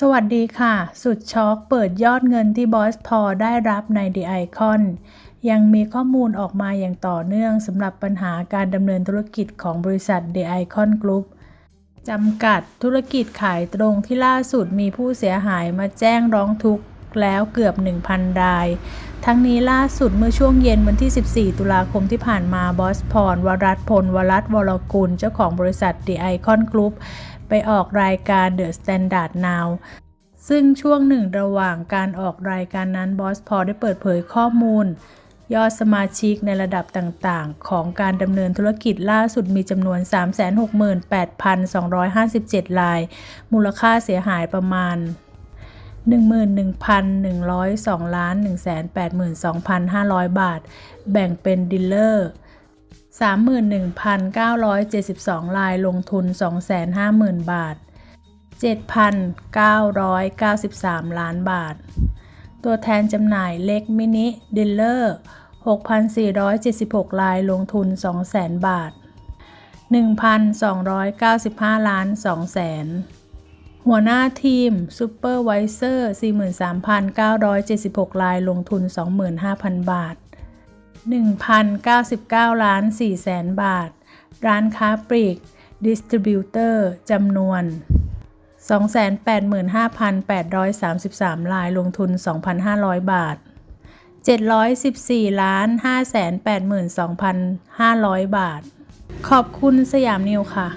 สวัสดีค่ะ สุดช็อกเปิดยอดเงินที่บอสพอได้รับใน The Icon ยังมีข้อมูลออกมาอย่างต่อเนื่องสำหรับปัญหาการดำเนินธุรกิจของบริษัท The Icon Group จำกัดธุรกิจขายตรงที่ล่าสุดมีผู้เสียหายมาแจ้งร้องทุกข์แล้วเกือบ 1,000 ราย ทั้งนี้ล่าสุดเมื่อช่วงเย็นวันที่ 14 ตุลาคมที่ผ่านมาบอสพรวรัตพล วรัตวรกุล เจ้าของบริษัท The Icon Group ไปออกรายการ The Standard Now ซึ่งช่วงหนึ่งระหว่างการออกรายการนั้นบอสพอได้เปิดเผยข้อมูล ยอดสมาชิกในระดับต่างๆ ของการดำเนินธุรกิจล่าสุดมีจำนวน 368,257 ราย มูลค่าเสียหายประมาณ 11,102 ล้าน 182,500 บาท แบ่งเป็นดีลเลอร์ 31,972 รายลงทุน 250,000 บาท 7,993 ล้านบาท ตัวแทนจำหน่ายเล็กมินิดีลเลอร์ 6,476 รายลงทุน 200,000 บาท 1,295 ล้าน200,000หัวหน้าทีมซูเปอร์ไวเซอร์ 43,976 รายลงทุน 25,000 บาท 1,099 ล้าน4แสนบาท ร้านค้าปลีก ดิสติบิวเตอร์จำนวน 285,833 รายลงทุน 2,500 บาท 714 ล้าน 582,500 บาท ขอบคุณสยามนิวค่ะ